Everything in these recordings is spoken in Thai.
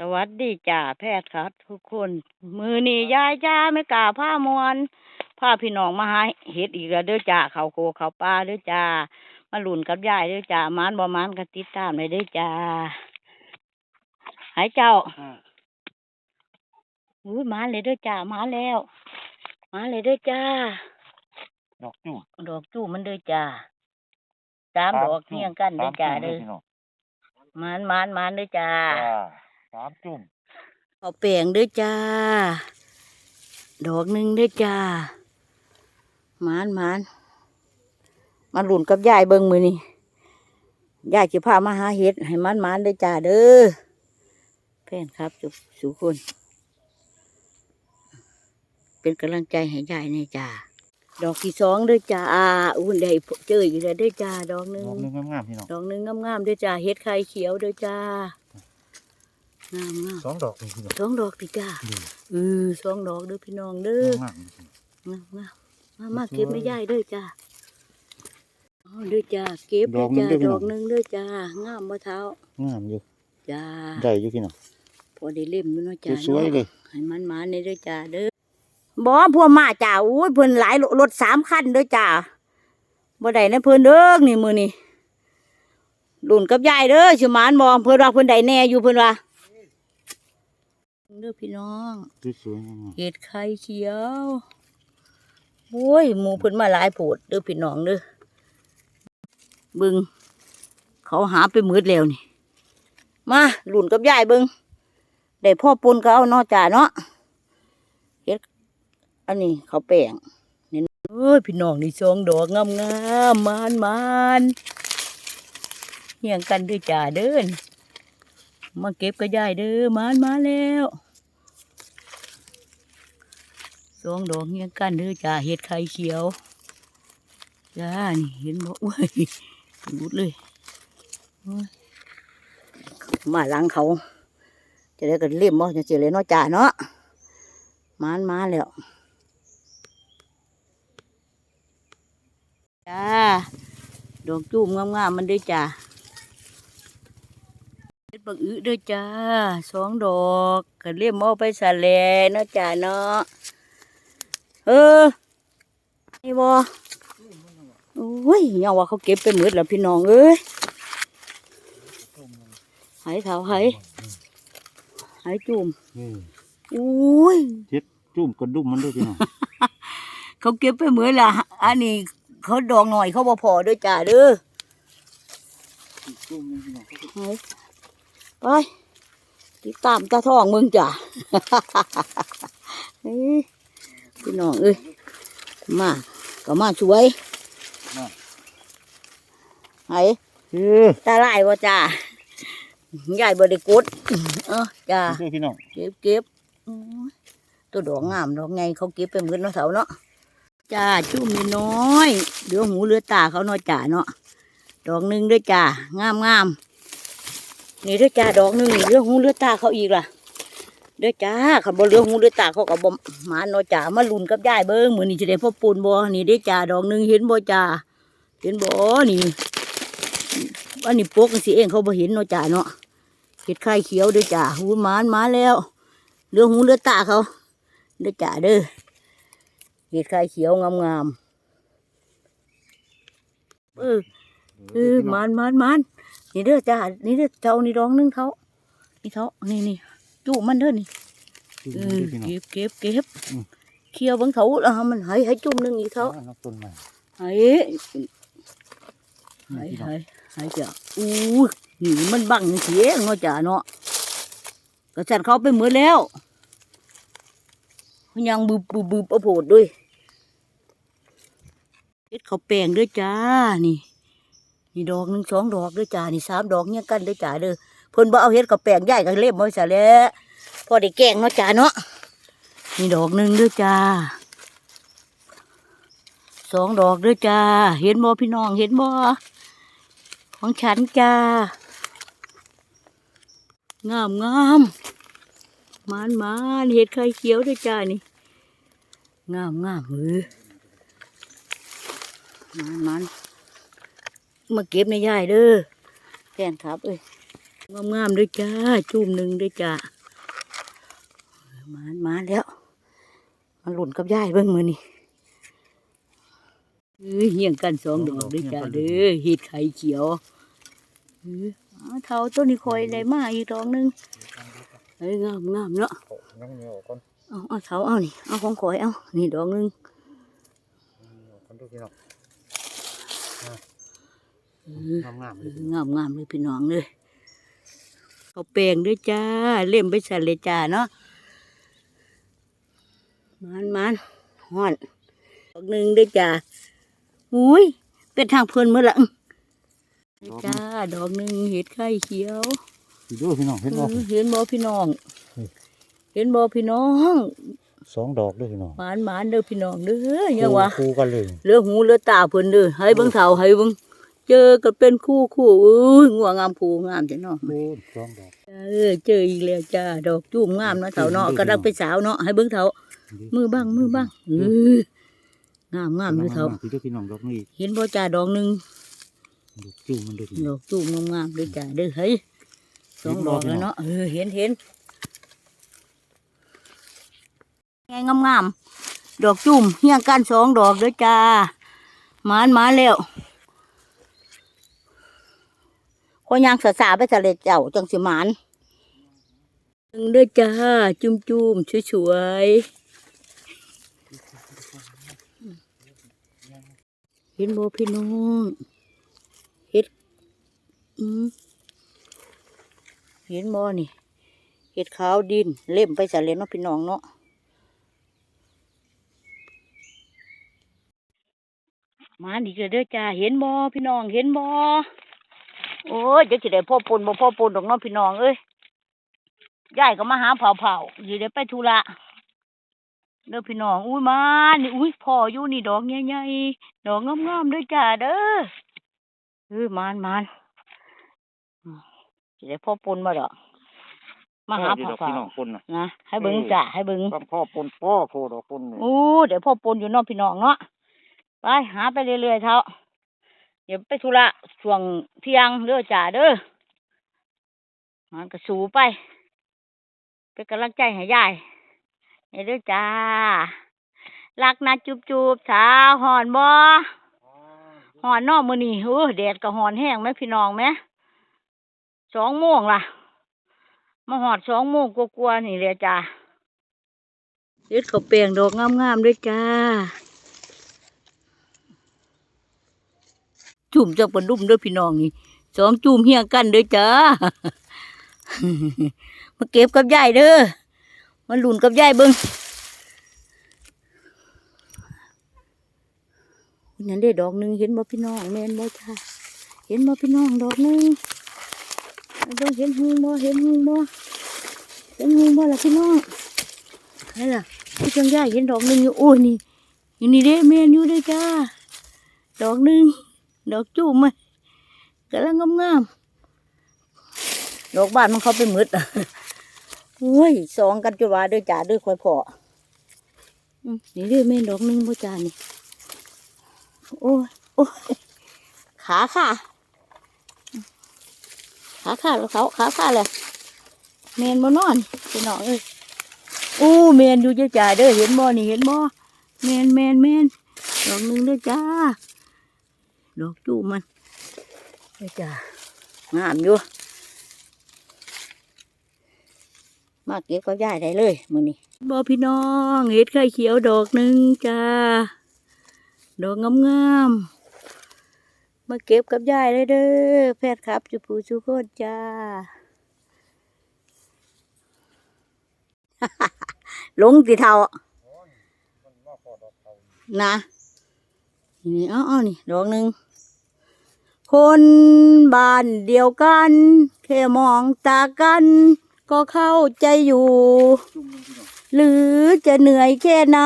สวัสดีจ่าแพทย์ครับทุกคน มือนี่ยายจ้าไม่กล้าผ้ามวนผ้าพี่น้องมาหาเห็ดอีกแล้วเด้อจ่าเขาโคเขาปลาเด้อจ่ามาหลุนกับยายเด้อจ่ามานบ่มานก็ติดตามเลยเด้อจ่าหายเจ้าอุ้ยมาเลยเด้อจ่ามาแล้ว มาเลยเด้อจ้าดอกจูดดอกจู้มันเด้อจ้าสามดอกเทียงกันเด้อจ่าเด้อมานมานมานเด้อจ้าจ้าสามจุ่มเอาแปลงด้วยจ้า ดอกหนึ่งด้วยจ้าหมานหมานมาหลุนกับยายเบิงมือนี่ยายจะพามาหาเห็ดให้มันหมานด้วยจ้าเด้อแฟนครับจุสุคน เป็นกำลังใจให้ยายในจ้าดอกที่สองด้วยจ้าอุ่นได้เจออยู่แล้วด้วยจ้าดอกหนึ่งดอกหนึงงามๆพี่น้องดอกหนึ่งงามๆด้วยจ้าเห็ดไข่เขียวด้วยจ้า งามงามสองดอกนี่พี่น้องสองดอกดิจ้าดีเออสองดอกเด้อพี่น้องเด้องามงามงามมามาเก็บไม่ย่ายเด้อจ้าอ๋อเด้อจ้าเก็บเด้อจ้าดอกหนึ่งเด้อจ้างามมะเท้างามอยู่จ้าได้อยู่พี่น้องพอได้เล่มอยู่เนาะจ้าสวยๆเลยให้มันมาในเด้อจ้าเด้อบ่พวกมาจ้าอุ้ยเพิ่นหลายรถสามคันเด้อจ้าบ่ได้นะเพิ่นเด้อนี่มือนี่รุ่นกับยายเด้อสิหมานบ่เพิ่นว่าเพิ่นได้แน่อยู่เพิ่นว่า เด้อพี่น้องสวยๆงามเห็ดไข่เขียวโอ้ยหมูเพิ่นมาหลายโผดเด้อพี่น้องเด้อเบึงเขาหาไปมืดแล้วนี่ มาหลุนกับยายเบิงได้พ่อปนก็เอาเนาะจ่าเนาะเฮ็ดอันนี้เขาวแป้งนี่เอ้ยพี่น้องนี่สองดอกงามงามๆมานมานเฮียงกันเด้วยจ่าเดินมาเก็บกับยายเด้อมานมาแล้ว ส องดอกเงี้ยกันเด้อจ้าเห็ดไข่เขียวจ้านี่เห็นบ่อุ้ยรุดเลยมาหลังเขา จะได้กันเล่มบ่จะเจอเลยเนาะจ้าเนาะมานมาแล้วจ้าดอกจูมงามๆมันเด้อจ้าเฮ็ดบักอื้อเด้อจ้าสองดอกกันเล่มเอไปสะแลเนาะจ้าเนาะ เออนี่บอโอ้ยยังว่าเขาเก็บไปหมดแล้วพี่น้องเอ้ยหายเถาหายหายจุ่มนี่โอ้ยจุ่มกระดุมมันด้วยพี่น้องเขาเก็บไปหมดละอันนี้เขาดองหน่อยเขาบ่พอเด้วยจ้าเด้อจุ่มพี่น้องหายไปติดตามตาทองมึงจ้ะเอ้ย พี่น้องเอ้ยมาก็มาช่วยไหเออตาลายบ่จ้าใหญ่บ่ได้กดเออจ้าด้วยพี่น้องเก็บเก็บโอ้ยตัวดอกงามดอกไงเขาเก็บไปเหมือนเนาะเสาเนาะจ้าชุ่มนิดน้อยเหลือหูเหลือตาเขาเนาะจ้าเนาะดอกหนึ่งด้วยจ้างามงามนี่ด้วยจ้าดอกหนึ่งนี่เหลือหูเหลือตาเขาอีกล่ะ เด้อจ้าขันบ่เหลือหูเหลือตาเขาก็บ่หมาเนาะจ้ามาลุ้นกับยายเบิ่งมื้อนี้จะได้พ่อปูนบ่นี่เด้อจ้าดอกหนึ่งเห็นบ่จ้าเห็นบ่นี่อันนี้ปกจังสิเองเขาบ่เห็นเนาะจ้าเนาะเห็ดไข่เขียวเด้อจ้าหูหมานมาแล้วเรือหูเรือตาเขาเด้อจ้าเด้อเห็ดไข่เขียวงามๆเออเออหมานหมานหมานนี่เด้อจ้านี่เด้อเท่านี่ดองหนึงเท่านี่เท่านี่นี่ จุมันเด้อนี่จุ่มเอมันอด้วยพี่น้องเก็บเก็บเก็บอืมเคี่ยวเบังเถาแล้วมันให้ให้จุ่มหนึงอีกเท่าอ่น้ำต้นใหม่ให้ให้นี่พี่น้องให้ให้จ้ะอู้ยนี่มันบังเสียงเนาะจ้าเนาะกระสันเขาไปเหมือนแล้วยังบึบบึบบึบเอาโผดด้วยเฮ็ดเขาวแปลงด้วยจ้านี่ นี่ดอกหนึ่งสองดอกด้วยจ้านี่สามดอกเนี่ยกันด้วยจ้าเด้อ เพิ่นบ่เอาเฮ็ดเขาวแปลงใหญ่กันเล่มไว้ซะแล้วพอได้แกงเนาะจ้าเนาะนี่ดอกหนึ่งด้วยจ้าสองดอกด้วยจ้า เห็นบ่พี่น้องเห็นบ่ของฉันจ้างามงามมานมานเห็ดไข่เขียวด้วยจ้านี่งามงามเออมันมันมาเก็บในยายเด้อแฟนครับเอ้ย งามๆด้วยจ้า จุ่มหนึ่งด้วยจ้ามามาแล้วมาหลุนกับยายเบิ่งมือนี่เอ้ยเหี่ยงกันสองดอกด้วยจ้าเด้อเห็ดไข่เขียวเอ้ยเอาเท่าต้นนี้คอยได้มาอีกดอกหนึงเอ้ยงามงามเนาะยังเหนียวก่อนเอาเอาเท่าเอานี่เอาของคอยเอานี่ดอกหนึงคนดูพี่น้องเอองามๆเลยงามงามเลยพี่น้องเลย เขาแปลงด้วยจ้า เล่มไปใส่เลยจ้าเนาะมันมันห่อนดอกหนึ่งด้วยจ้าอุ้ยเป็นทางเพลินเมื่อละอื้อจ้า ดอกหนึ่งเห็ดไข่เขียวพี่ดูพี่น้องเห็นบ่เออเห็นบ่พี่น้องอืมเห็นบ่พี่น้องสองดอกด้วยพี่น้องหมานหมานเด้อพี่น้องเด้อยังวะคู่กันเลยเหลือหูเหลือตาเพิ่นเด้อให้เบิ่งเท่าให้เบิ่ง เจอกันเป็นคู่คู่อุ้ยงัวงามผูงามจ้ะเนาะโอ้สองดอกเออเจออีกแล้วจ้าดอกจุ่มงามเนาะเถาเนาะกำลังไปสาวเนาะให้เบิ่งเถามือบ้างมือบ้างเอองามงามเลยเถาพี่ดูพี่น้องดอกนี้เห็นบ่จ้าดอกหนึงดอกจุ่มมันด้วยพี่ดน้องอกจุ่มงามๆเลยจ้าเด้อเฮ้ยสองดอกแล้วเนาะเออเห็นเห็นไงงามๆดอกจุ่มเฮียงกันสองดอกเด้อจ้าหมานมาแล้ว ขอยางสาสาไปทะเลเจ้าจังสิหมานหนึ่งเด้อจ้า จุ่มจุ่มๆสวยๆเห็นบ่พี่น้องเห็ดอืมเห็นบ่นี่เห็ดขาวดิน เล่มไปใส่เลยเนาะพี่น้องเนาะมาดีกแล้วเด้อจ้า เห็นบ่พี่น้อง เห็นบ่ โอ้ยเดี๋ยวสิได้พ่อปนบ่พ่อปนดอกเน้องพี่น้องเอ้ยยายก็มาหาเผาเผาๆสิได้ไปธุระเด้อพี่น้อง อุ้ยมานี่อุ้ยพ่ออยู่นี่ดอกใหญ่ๆดอกงามๆเด้อจ้าเด้อเออมานมานอืมสิได้พ่อปนมาดอก มาหาพ่อเผาอยู่ดอกพี่เผาน้องคนน่ะนะให้เบิ่งจ้าให้เบิ่งกับพ่อปนพ่อโพดอกปนนี่โอ้เดี๋ยวพ่อปนอยู่เนอกพี่น้องเนาะไปหาไปเรื่อยๆเท่า เดี๋ยวไปธุระช่วงเที่ยงเด้อจ้าเด้อมันก็สูไปเป็นกำลังใจให้ยายให้เด้อจ้ารักนะจุบจุบสาวหอนบ่หอนนอกมือนี่เออแดดก็หอนแห้งไหมพี่น้องไหมสองโมงล่ะ มาหอดสองโมงกลัวๆนี่เลยจ้าเฮ็ดข้าวแปลงดอกงามๆด้วยจ้า จุ่มจากปนดุ่มด้วยพี่น้องนี่สองจุ่มเฮียงกันเด้วยจ้ามาเก็บกับยายเด้อมาหลุนกับยายเบิ้งนั่นได้ดอกหนึ่งเห็นบ่พี่น้องแม่นบ่จ้าเห็นบ่พี่น้องดอกหนึ่งเองเห็นหูบ่เห็นหูบ่เห็นหูบ่ล่ะพี่น้องนี่ล่ะพี่จังยายเห็นดอกหนึ่งอยู่โอ้ยนี่นี่นี่เด้แม่นอยู่เด้จ้าดอกหนึ่ง ดอกจุ่มมันกำลังงามๆดอกบ้านมันเขาไปมืดอะโอ้ยสองกันจุว่าด้วยจ้าด้วยคอยพอนี่เด้อแม่นดอกหนึ่งพ่จ้านี่โอ้ยโอ้ยขาค่ะ ขาค่ะแล้วเขาขาค่ะเลยแมนบ่นอนพี่น้องเอ้ยโอ้แมนอยู่เจ้าจ้าเด้อเห็นบ่นี่เห็นบ่แมนแมนแมนดอกหนึ่งด้อจ้า ดอกจูมันเด้อจ้างามอยู่มาเก็บก็ย้ายได้เลยมือนี้บอพี่น้องเห็ดไข่เขียวดอกหนึ่งจ้าดอกงามๆมาเก็บกับยายเลยเด้อแพทย์ครับจุปูจุโคตรจ้าหลงติเทานะนี่อ้อนี่ดอกหนึ่ง คนบ้านเดียวกัน แค่มองตากัน ก็เข้าใจอยู่ หรือจะเหนื่อยแค่ไหน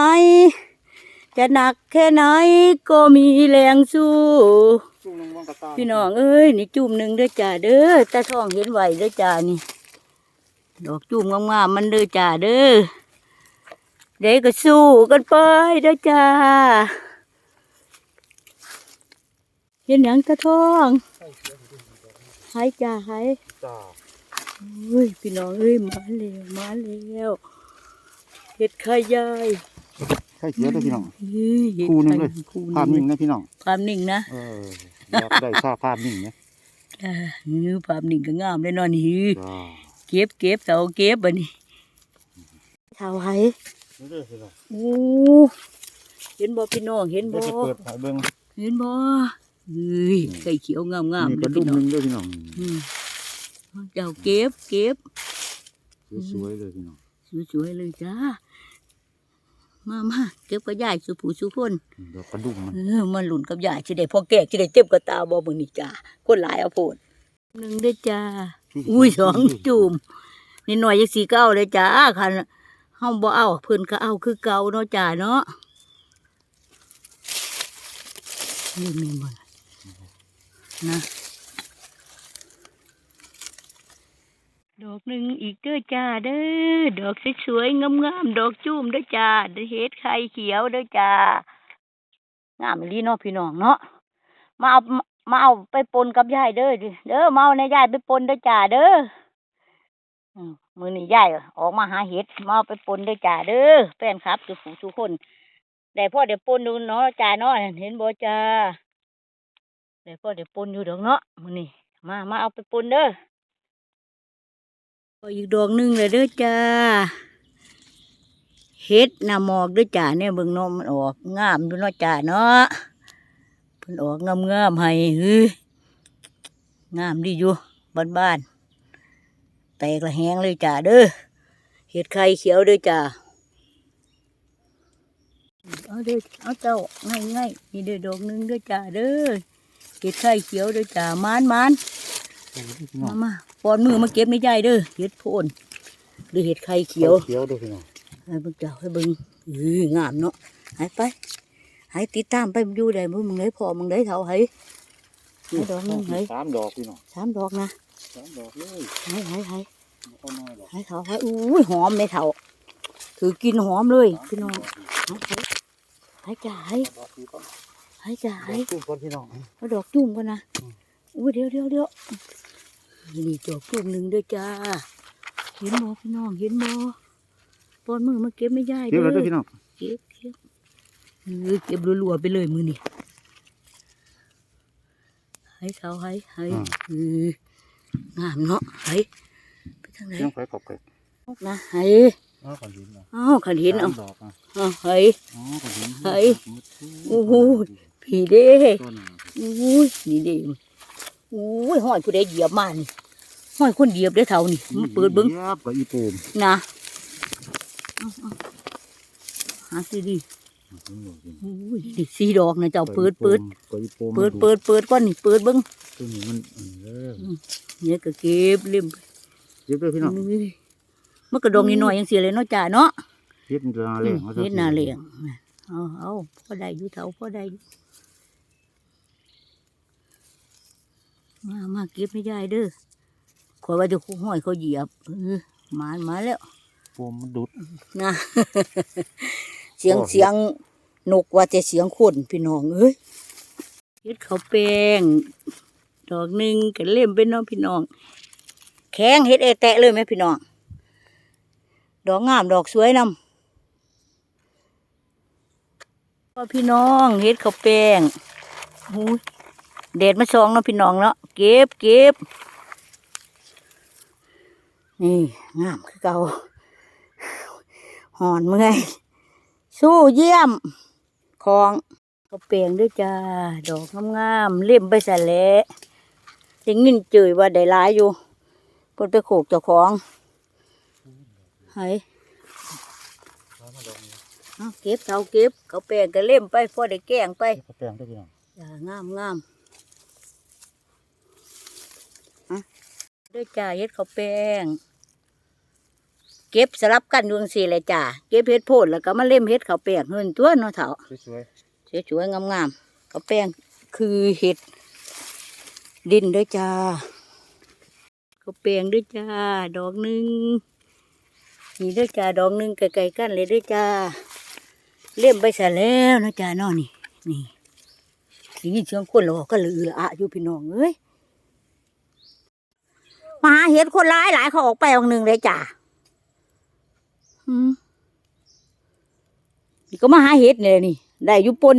จะหนักแค่ไหนก็มีแรงสู้พี่น้องเอ้ยนี่จุ่มหนึ่งเด้อจ้าเด้อตาทองเห็นไหวเด้อจ้านี่ ดอกจุ่มงามๆมันเด้อจ้าเด้อเด็กก็สู้กันไปเด้อจ้า เห็นหยังตาทองหายจ้าหายจ้าเฮ้ยพี่น้องเอ้ยมาแล้วมาแล้วเห็ดไข่ยายใช่เสียเด้อพี่น้องเฮ้ยเห็ดคู่หนึ่งเลยไข่คู่ภาพนิ่งนะพี่น้องภาพนิ่งนะเอออยากได้ภาพภาพนิ่งนะอ่าเออภาพนิ่งก็งามเลยเนาะนี่จ้าเก็บเก็บเสาเก็บบัดนี้เสาไห้เด้อพี่น้องโอ้เห็นบ่พี่น้องเห็นเดี๋บ่ยวจะเปิดให้เบิ่งเห็นบ่ เฮ้ยไข่เขียวงามงามนี่เลกระยดุพี่มน้หองนึงเด้อพี่น้องอืมเจ้าเก็บเก็บสวยๆเลยพี่น้องสวยๆเลยจ้ามามาเก็บกับยายสุผู้สุคนดอกกระดุมมันเออมาหลุนกับยายสิได้พอแก่สิได้เจ็บกับตาบ่มื้อนี้จ้าคนหลายเอาโพดหนึ่งเด้อจ้าอุ้ยสองจุ่มนี่หน่อยยังสีเก้าเลยจ้าคันเฮาบ่เอาเพิ่นก็เอาคือเก่าเนาะจ้าเนาะนี่แม่นบ่ล่ะ นะดอกหนึ่งอีกเด้อจ้าเด้อดอกสวยๆงามๆดอกจุ่มเด้อจ้าเด้อเฮ็ดไข่เขียวเด้อจ้างามลีเนาะพี่น้องเนาะมาเอามาเอาไปปนกับยายเด้อเด้อมาเอาในยายไปปนเด้อจ้าเด้อมือนี่ยายออกมาหาเห็ดมาเอาไปปนเด้อจ้าเด้อแฟนครับจุผู้ทุกคนได้พ่อเดี๋ยวปนดูเนาะจ้าเนาะเห็นบ่จ้า ได้พ่อเดี๋ยวปนอยู่ดอกเนาะมือนี่มามาเอาไปปนเด้อก็อีกดอกหนึ่งเลยเด้อจ้าเห็ดหน้าหมอกเด้อจ้าเนี่ยเบิ่งนาะมันออกงามอยู่เนาะจ้าเนาะเพิ่นออกงามๆให้ฮืองามดีอยู่บ้านๆแตกละแหงเลยจ้าเด้อเห็ดไข่เขียวเด้อจ้าเอาเด้อเอาเจ้าง่ายง่ายๆนี่เด้อดอกหนึงเด้อจ้าเด้อ เห็ดไข่เขียวเด้อจ้ามานมานพี่น้อมางมาปอนมือมาเก็บในใจเด้อเห็ดโพนหรือเห็ดไข่เขียวเขียวเด้อพี่น้องให้เบิ่งเจ้าให้เบิ่งเอองามเนาะหายไปหายติดตามไปอยู่ได้มือมึงเลยพอมึงเลยเท่าให้ให้ดอกหนึงให้สามดอกพี่น้องสามดอกนะสามดอกเลยให้ให้ให้ไม่ค่อยน้อยหรอกให้เขาให้อุ้ยหอมเลยเท่าถือกินหอมเลยพี่น้องให้ให้จ่ายดอกสีก่ อนให้จ่าดอยกจุ่มก่อนพี่น้องเอาดอกจุ่มกันนะอืมอุ้ยเดี๋ยวเดี๋ยวเดี๋ยวนี่ดอกจุ่มหนึ่งด้วยจ้า เห็นบ่พี่น้อง เห็นบ่ปอนมือมาเก็บไม่ได้เขียวเด้แล้วเด้ออพี่น้อง เก็บเก็บเออเก็บรัวๆไปเลยมือนี่ให้เขาให้ให้เอองามเนาะให้ไปทางไหนเชียงไฟขอบไก่นะให้อ้าวขอนหินนะอ้าวขันเห็นเอาสามดอกอะเอาให้อ๋อขอนหินเฮ้ยโอ้โห พี่เด้ตัวหนึ่งอุ้ยนี่เด้อุ้ยห้อยผู้ใดเหยียบมานี่ห้อยคนเหยียบได้อเท่านี่มาเปิดเบิ้งยียบกับอีโปมนะเอาเอาหาสิดิอุ้ยดิสีดอกนะเจ้าเปิดเปิดกับอีโปมเปิดเปิดเปิดก่อนนี่เปิดเบิ้งตัวนี้มันเออเนี่ยก็เก็บเล่มเย็บด้วยพี่น้องอุ้ยมันกระดองนิดหน่อยยังเสียเลยเนาะจ้าเนาะเฮ็ดนาเลี้ยงเฮ็ดนาเลี้ยงเอาเอาพ่อได้อยู่เท่าพ่อได้อยู่ มามาเก็บไม่ได้เด้อขอยว่าจะห้อยเขาเหยียบเออมามาแล้วโปมมันดุดนะเสียงโอ้เสียงนกว่าแต่เสียงคนพี่น้องเอ้ยเฮ็ดเขาวแป้งดอกหนึ่งกันเล่มเป็นน้องพี่น้อง แข็งเฮ็ดเอแตะเลยไหมพี่น้อง ดอกงามดอกสวยนำพ่อพี่น้องเฮ็ดเขาวแป้งหูยเด็ดมาสองเนาะพี่น้องเนาะ เก็บเก็บนี่งามคือเก่าหอนเมื่อยสู้เยี่ยมของเขาเปลียงด้วยจ้า ดอกงามๆเล่มไปใส่แล้วยังงินเจยว่าได้หลายอยู่เพิ่นไปโขกเจ้าของให้เอาเก็บเขาเก็บเขาแปลงก็เล่มไปพอได้แกล้งไปกระแปลงด้วยพี่น้องจ้างามงามอะ ด้วยจ้าเฮ็ดเขาวแป้ง เก็บสลับกันอยู่จังซี่เลยจ้าเก็บเฮ็ดโพดแล้วก็มาเล่มเฮ็ดข้าวแป้งเฮินตัวเนาะเฒ่าสวยสวยๆงามๆข้าวแป้งคือเห็ด ดินเด้วยจ้าข้าวแป้งเด้วยจ้า ดอกหนึ่งนี่เด้วยจ้าดอกหนึ่งไกลๆกันเลยเด้วยจ้าเล่มไปซะแล้วเนาะจ้าเนาะนี่นี่ได้ยินเสียงคนแล้วก็ลือละอะอยู่พี่น้องเอ้ย มาหาเห็ดคนร้ายหลายเขาออกไปออกหนึ่งเลยจ้าอืมนี่ก็มาหาเห็ดเนี่ยนี่ ได้อยุปน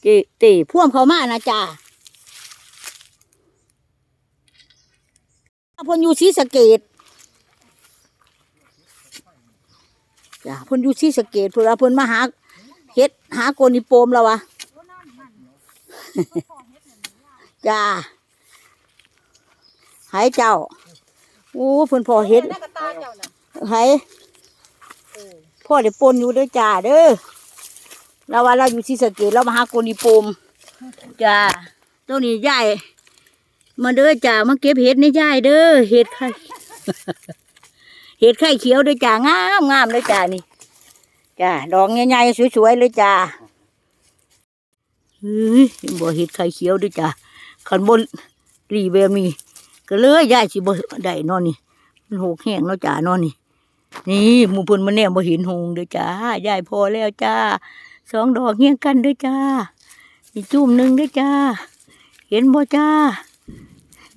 เจตีพ่วงเขามานะจ้าพนอยู่ศรีสเกดจ้าพนอยู่ศรีสเกดเพื่อเพิ่นมาหาเห็ดหาโกนิโปมแล้ววะ จ้าหายเจ้าโอ้เพิ่นพอเฮ็ดหายพ่อได้ปนอยู่เด้อจ้าเด้อเราว่าเราอยู่ที่สะเกตเรามาหาโกนีปมจ้าตัวนี้ยายมาเด้อจ้ามาเก็บเห็ดนี่ยายเด้อเห็ดไข่เห็ดไข่เขียวเด้อจ้างามงามเลยจ้านี่จ้าดอกใหญ่ๆสวยๆเลยจ้าเฮ้ยบ่เห็ดไข่เขียวเด้วยจ้า ขันบนรีแบบนี้ก็เลยยายสิบ่ได้นอนนี่มันหกแห้งเนาะจ้านอนนี่ นี่หมูเพิ่นมาแนมบ่เห็นหงเด้อจ้ายายพอแล้วจ้าสองดอกเฮียงกันเด้อจ้าอีจุ่มหนึ่งเด้อจ้า เห็นบ่จ้า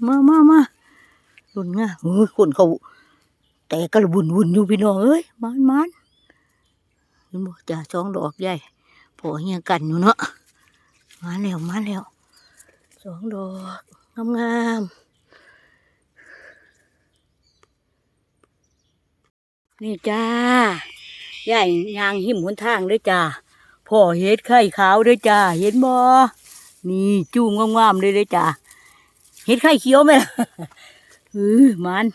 มามามาลุ่นง่ะเฮ้ยคนเขาแต่ก็ระบุนวุ่นอยู่พี่น้องเอ้ยมานมานเห็นบ่จ้าสองดอกใหญ่พอเฮียงกันอยู่เนาะมาแล้วมาแล้ว สองดอกงามๆนี่จ้ายายยางหิมหนทางเด้วยจ้าพ่อเฮ็ดไข่ขาวเด้วยจ้าเห็นบ่นี่จูงงามๆเลยเด้อจ้าเฮ็ดไข่เขียวไหมล่ะเออมัน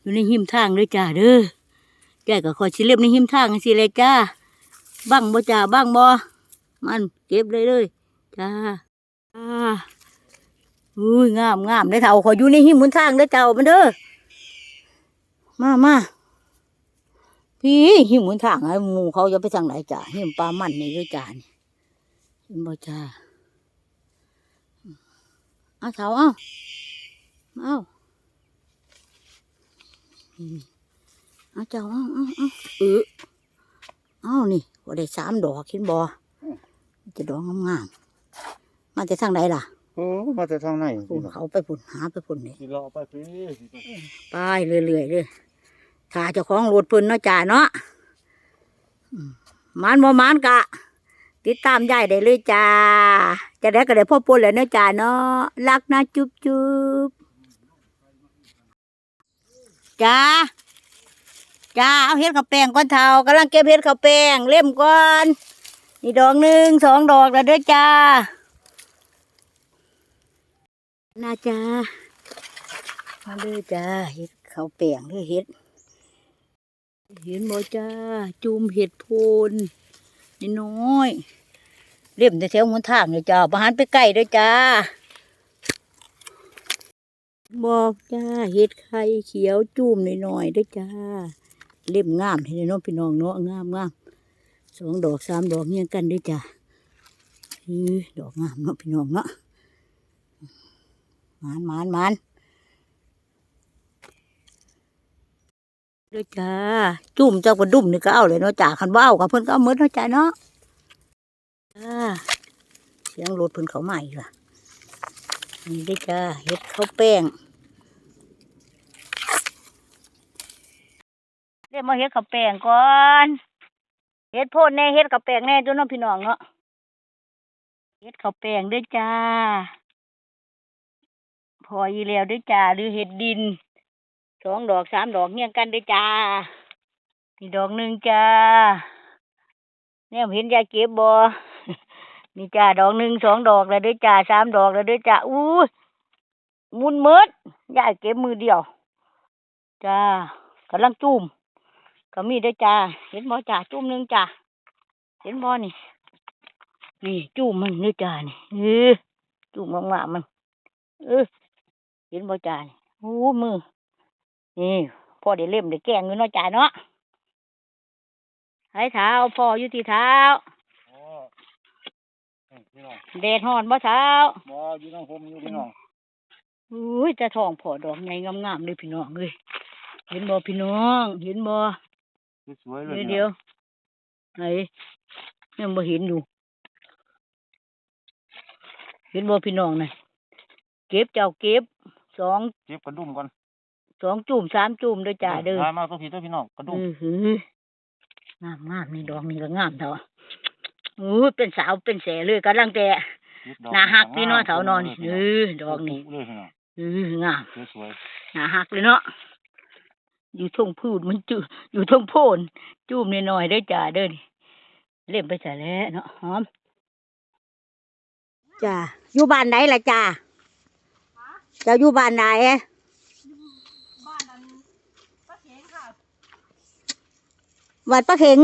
อยู่ในหิมทางเด้วยจ้าเด้อยายก็คอยชิเล็บในหิมทางสิเลยจ้าบังบ่จ้าบังบ่มันเก็บเลยเลยจ้าอ่า อุ้ยงามงามได้เท่าขออยู่ในหิมุนทางได้อเจ้ามันเด้อมามาพี่หิมุนทางไอ้หมูเขาจะไปทางไหนจ้าหิมปลามันนี่ด้วยจ้านี่ห็นบ่จ้าเอาเท่าเอาเอาอืมเอาเจ้าเอาเอาเอาเออเอานี่ว่าได้สามดอกเห็นบ่จะดอกงามๆมาจากทางไหนล่ะ โอ้มาแต่ทางไหนพุ่นเขาไปพุ่นหาไปพุ่นนี่สิรอไปพี่ไปเรื่อยๆเลยถ้าเจ้าของรถเพิ่นเนาะจ่าเนาะอืมมันบ่มันกะ ติดตามยายได้เลยจ้า จะได้ก็ได้พ่อปุ่นแหล้วเนาะจ่าเนาะรักนะจุ๊บจุ๊บจ้าจ้าเอาเฮ็ดข้าวแป้งก่อนเท่ากำลังเก็บเฮ็ดข้าวแป้งเล่มก่อนนี่ดอกหนึ่งสองดอกแล้วเด้อจ้า น่าจ้ามาเลยจ้าเห็ดข้าวแป้งเด้อเห็ด เห็นบ่จ้าจุ่มเห็ดโพนนี่น้อยๆเล่มแต่แถวหนทางเลยจ้าบหันไปใกล้เด้วยจ้า บอกจ้าเห็ดไข่เขียวจุ่มหน่อยๆเด้วยจ้าเล่มงามเห็นเนาะพี่น้องเนาะงามงามสองดอกสามดอกเงี้ยงกันเด้วยจ้าอือดอกงามเนาะพี่น้องเนาะ มานมานมานเด้วยจ้า จุ่มเจ้ากระดุ่มนี่ก็เอาเลยเนาะจ้าคันว่าเอากับเพิ่นก็เอาหมดเนาะจ้าเนาะจ้าเสียงรถเพิ่นเขาใหม่ล่ะนี่เด้วยจ้าเฮ็ดข้าวแป้งเรียกมาเฮ็ดข้าวแป้งก่อนเฮ็ดโพดแน่เฮ็ดข้าวแป้งแน่ตัวเน้องพี่น้องเนาะเฮ็ดข้าวแป้งเด้วยจ้าพ ออีแล้วด้วยจ้าหรือเห็ดดินสองดอกสามดอกเงี้ยกันด้วยจ้านี่ดอกหนึ่งจ้าเนี่ยเห็นยาเก็บบ่นี่จ้าดอกหนึ่งสองดอกแล้วด้วยจ้าสามดอกแล้วด้วยจ้าอู้ยมุนเมิดยายเก็บมือเดียวจ้ากำลังจุ่มก็มีด้วยจ้าเห็นบ่จ้าจุ่มหนึ่งจ้าเห็นบ่นี่นี่จุ่มมันด้วยจ้านี่เออจุ่มมากๆมันเออ เห็นบ่จ่านี่โอ้มือ นี่พ่อได้เล่มได้แกงอยู่เนาะจ่าเนาะให้เท้าพ่ออยู่ที่เท้าอ๋อพี่น้องแดดฮ้อนบ่เท้าบ่อยู่น้องผมอยู่พี่น้องอุ้ยจะทองพ่อดอกใหญ่งามๆเลยพี่น้องเอ้ยเห็นบ่พี่น้อง เห็นบ่สวยๆเลยเดี๋ยวเดี๋ยวไหนยังบ่เห็นอยู่ เห็นบ่พี่น้องน่ะเก็บเจ้าเก็บ สองเจ็บกระดุมก่อนสองจุ่มสามจุ่มเด้อจ้าเด้อมามาตัวพี่ตัวพี่น้องกระดุมอือหืองามงามนี่ดอกนี่ก็งามเถอะโอ้ยเป็นสาวเป็นแสเลยกำลังแต่เจ็บดอกหน้าหักพี่เน้อเถานอนเลยเอพี่น้องอดอกนี่ปุ๊เลยพี่น้องเอองามสวยหนาหักเลยเนาะอยู่ทงพูดมันจุอยู่ทงโพนจุ่มน้อยๆได้อจ้าเด้อนี่เล่มไปใส่แล้วเนาะหอมจ้าอยู่บ้านไหนล่ะจ้า เจะอยู่บ้านไหนบ้านนั้นป้าเข็งค่ะวัดปะเข็ง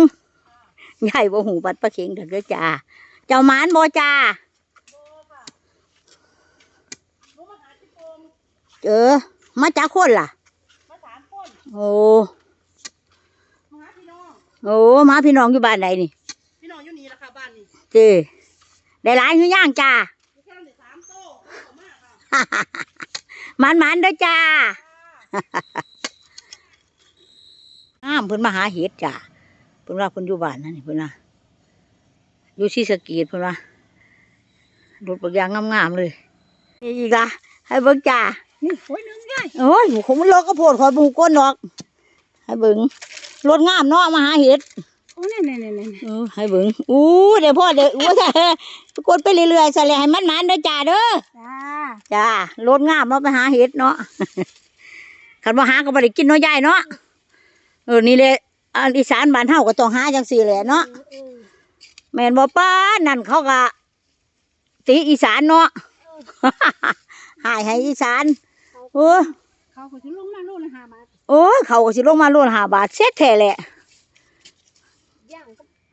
ใหญ่บ่หูวัดปะเข็งเด้อจ้าเจ้าหมานบ่จ้าโบค่ะหนูมาหาที่โปมเจอมาจากคนล่ะมาสามคนโอ้มาหาพี่น้องโอ้มาพี่น้องอยู่บ้านไหนนี่พี่น้องอยู่นี่แหละค่ะบ้านนี้เจได้หลายคือย่างจ้ามีแค่นั้นสามโต๊ะขอบมากค่ะห มันหมันๆเด้อจ้าค่ะอ้ามเพิ่นมาหาเห็ดจ้าเพิ่นว่าเพิ่นอยู่บ้านนั่นนี่เพิ่นว่าอยู่ศรีสะเกษเพิ่นว่ารถบักอยางงามๆเลยนี่อีกละให้เบิ่งจ้านี่โอ้ยนึงได้โอ้ยคงมันโลกกระโพดคอยบุกก้นดอก ให้เบิ่งรถงามเนาะมาหาเห็ด โอ้ยนี่นี่นี่นี่เออให้เบิ่งอู้เดี๋ยวพ่อเดี๋ยวอู้กดไปเรื่อยๆซะเลยให้มันมันๆเด้อจ้าเด้อจ้าจ้ารถงามเนาะไปหาเห็ดเนาะคันว่าหาก็บ่ได้กินเนาะยายเนาะเออนี่แหละอันอีสานบ้านเฮาก็ต้องหาจังซี่แหละเนาะเออเออแม่นบ่ป้านั่นเขาก็ตีอีสานเนาะหายให้อีสานโอ้ยเขาก็จะลงมาโลละห้าบาทโอ้ยเขาก็สิลงมาโลละ5บาทเสร็จแท้แหละย่างก็ป้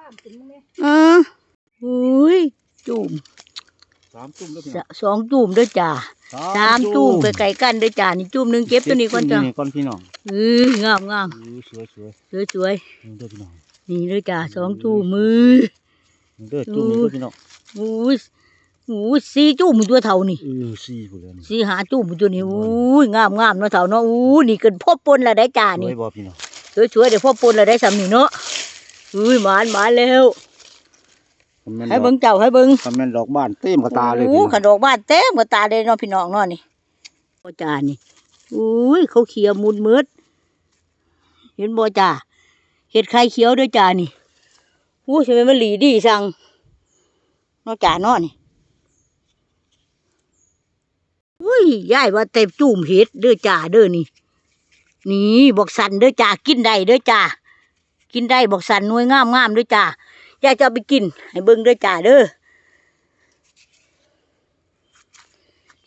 ามถึงมึงเลยเอออุ้ยจุ่มสามจุ่มแล้วพี่สน้อง สองจุ่มเด้อจ้าสามจุ่มไปไกลกันเด้อจ้านี่จุ่มหนึงเก็บตัวนี้ก่อนจ้าก่อนพี่น้องเอองามงามเออสวยสวยสวยสวยนี่เด้อพี่น้องๆนี่เด้อจ้าสองจุ่มมือนี่เด้อจุ่มนี่เด้อพี่น้องอุ้ยอุ้ยสี่จุ่มตัวเท่านี่เออสี่ผู้เลยนี่สี่หาจุ่มตัวนี้อุ้ยงามงามเนาะเท่าเนาะอู้นี่เกินพ่อปนและได้จ้าสนี่วยบ่พี่น้องสวยๆเดี๋ยวพ่อปนและได้สำนี่เนาะ อุ้ยหมานหมานแล้วคำแม่นให้ดอเบิ่กงเจ้าให้เบิ่งคำแม่นดอกบ้านเต็มกระตาเลยโอ้พี่น้องขนมบ้านเต็มกระตาเลยเนาะพี่น้องเนาะนี่พ่อจ้านี่อุ้ยเขาเขียวมุนมืดเห็นบ่จ้าเห็ดไข่เขียวด้วยจ้านี่อู้ใช่ไหมมันหลีดีสั่งเนาะจ้าเนาะนี่อุ้ยยายว่าเต็มจุ่มเห็ดเด้อจ้าเด้อนี่นี่บอกสันเด้อจ้ากินได้เด้อจ้า กินได้บอกสันหน่วยงามงามๆเด้อจ้ายายจะเอาไปกิน ให้เบิ่งเด้อจ้าเด้อ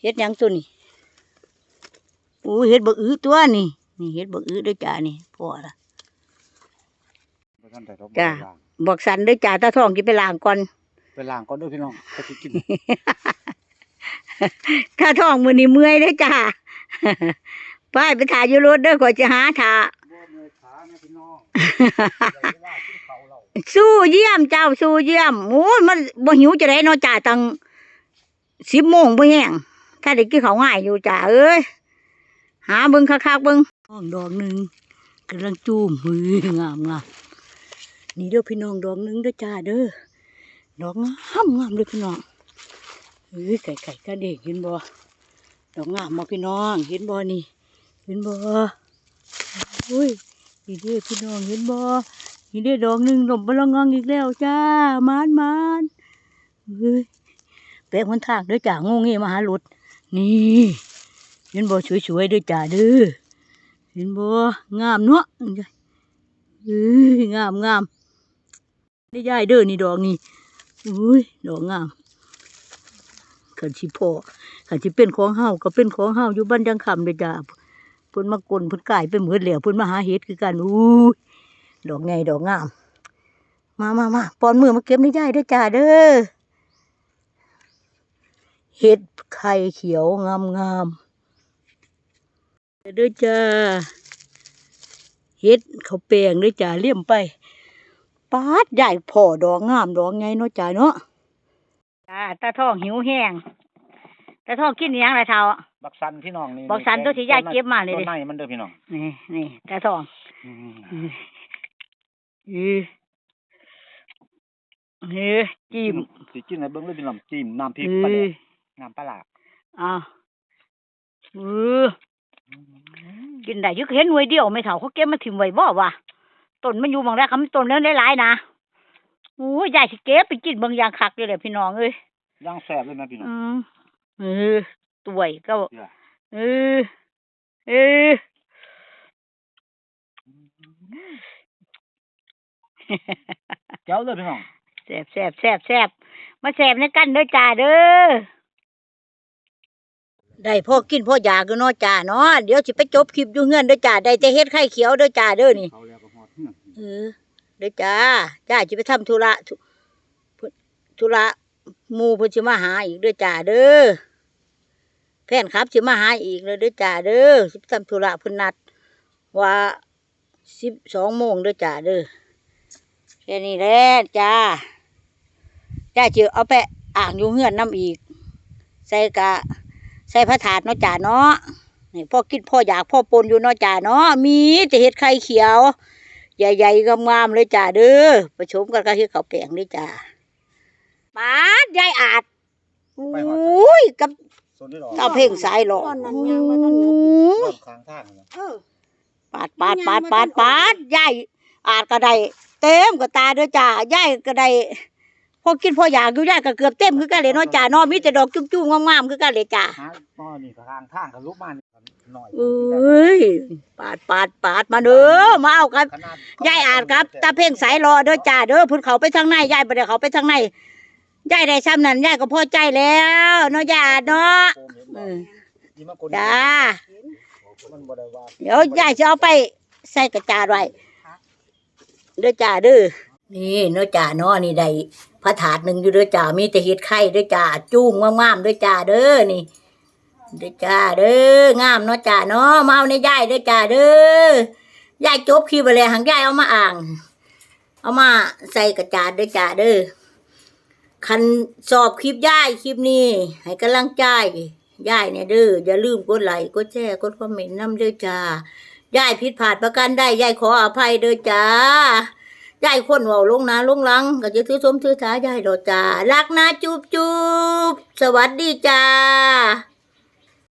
เฮ็ดหยังตัวนี่อู้เฮ็ดบักอื้อตัวนี่นี่เฮ็ดบักอื้อเด้วยจ้านี่พ่อละบ่ทันได้ดอกจ้ะบ่ได้ล้างบอกสันเด้วยจ้าตาทองกินไปล้างก่อนไปล้างก่อนเด้อพี่น้องก็สิกินตาทองมื้อนี้เมื่อยเด้อจ้าไปไปถ่ายอยู่รถเด้อขอยจะหาถ่า สู้เยี่ยมเจ้าสู้เยี่ยมโอ้ยมันบ่หิวจะได้เนาะจ้าตังสิบโมงบ่แห้งถ้าได้กินข้าวง่ายอยู่จ้าเอ้ยหาเบิ่งคักๆเบิ่งห้องดอกหนึ่งกำลังจูมมืองามงามนี่เด้อพี่น้องดอกหนึ่งเด้อจ้าเด้อดอกงามงามเด้อพี่น้องเอ้ยไก่ไก่กระเด็กเห็นบ่ดอกงามมาพี่น้องเห็นบ่นี่เห็นบ่โอ้ย นี่เด้อพี่น้องเห็นบ่นี่ได้ดอกหนึ่งหลบมบลังงองอีกแล้วจ้ามานมานเฮ้ยแปลงคนทางด้อจ้างงเงี้มาหารถนี่เห็นบ่สวยๆด้อจ้าเด้อเห็นบ่งามเนาะเอ้ยงามงามได้ยายเด้อนี่ดอกนี่อุ้ยดอกงามขันสิพ่อขันสิเป็นของเฮาก็เป็นของเฮาอยู่บ้านจังคำเด้อจ้า เพิ่นมากลนเพิ่นกายไปเหมือนแล้วเพิ่นมาหาเห็ดคือกันอุ้ดอกไงดอกงาม มามามาปอนมือมาเก็บได้ได้เด้อจ้าเด้อเห็ดไข่เขียวงามงามเด้อจ้าเห็ดเขาแปลงเด้อจ้าเลี่ยมไปปาดใหญ่พ่อดอกงามดอกไงเนาะจ้าเนาะจ้าตาท้องหิวแห้ง ตาทองกินอิหยังไรเท่า บักสันพี่น้องนี่บักสันตัวที่ยายเก็บมาเลยดิ ต้นในมันเด้อพี่น้องนี่นี่ตาทองอืมอืมอือเฮ้ยจิ้มสิกินให้เบิ่งเลยพี่น้องจิ้มน้ำพริกเอปลาแดอกน้ำปลาร้าเอาเออกินได้อยึกเห็นหน่วยเดียวไม่เท่าเขาเก็บมาถิ่มไว้บ่วะต้นมันอยู่บางแรกคำต้นเนื้อหลายๆนะโอ้ยยายสิเก็บไปกินบางอย่างคักเลยแหละพี่น้องเอ้ยย่างแสบเลยนะพี่น้อง อืม เออตัวยก็เดี๋ยวเออ เออ เจ้าเลยพี่น้องแซ่บแซ่บแซ่บแซ่บมาแซ่บในกันเด้อจ้าเด้อ ได้พ่อกินพ่ออยากอยู่เนาะจ้าเนาะเดี๋ยวสิไปจบคลิปอยู่เฮือนเด้อจ้าได้แต่เฮ็ดไข่เขียวเด้อจ้าเด้อนี่ เขาแล้วก็หอดเหื่อนเออเด้อจ้า จ้าจะไปทำธุระธุธุธุระหมู่เพิ่นสิมาหาอีกเด้อจ้าเด้อ แฟนครับสิมาหาอีกเลยเด้อจ้าเด้อสิไปทำธุระเพิ่นนัดว่าสิบสองโมงเด้อจ้าเด้อแค่นี้แหละจ้าจ้าจะเอาไปอ่างอยู่เฮือนน้ำอีก ใส่กะใส่พระถาดเนาะจ้าเนาะนี่พ่อกินพ่ออยากพ่อปนอยู่เนาะจ้าเนาะมีแต่เห็ดไข่เขียว ใหญ่ๆงามๆเลยจ้าเด้อผสมกันกับเห็ดข้าวแกงด้วยจ้าปาดยายอาดอุ้ยกับ ส่วนนี้หรอตาเพ่งสายหลอตอนนั้นยังบ่ทันหมด รอบข้างทางนะเออปาดปาดปาดปาดปาดยายอาดก็ได้เต็มกับตาเด้อจ้ายายก็ได้พอกินพออยากอยู่ยายก็เกือบเต็มคือกันเลยเนาะจ้าเนาะมีแต่ดอกจุ้มๆงามๆคือกันเลยจ้า หาตอนนี้ข้างทางกับลูกมันหน่อยเอ้ยปาดปาดปาดมาเด้อมาเอากันขนาดยายอาดครับตาเพ่งสายรอเด้อจ้าเด้อเพุ่นเขาไปทางในยายบ่ได้เขาไปทางใน ยายได้ซ้ำนั่นยายก็พอใจแล้วเนาะยายอาดเนาะเออนี่มันคนจ้ามันบ่ได้ว่าเดี๋ยวยายจะเอาไปใส่กระจาดไว้เด้อจ้าเด้อนี่เนาะจ้าเนาะนี่ได้พระถาดหนึ่งอยู่เด้อจ้ามีแต่เห็ดไข่เด้อจ้าจุ้งงามๆเด้อจ้าเด้อนี่เด้อจ้าเด้องามเนาะจ้าเนาะมาเอาในยายเด้อจ้าเด้อยายจบคลิปไปเลยหังยายเอามาอ่าง เอามาใส่กระจาดเด้อจ้าเด้อ คันสอบคลิปย่ายคลิปนี้ ให้กำลังใจย่ายเนี่ยเด้ออย่าลืมกดไลค์กดแชร์กดคอมเมนต์นำเด้อจ้าย่ายผิดพลาดประการได้ย่ายขออภัยเด้อจ้าย่ายคนเว้าลงนะลงหลังก็จะถือสมถือสายายดอกจ้ารักนะจุบจุบสวัสดีจ้า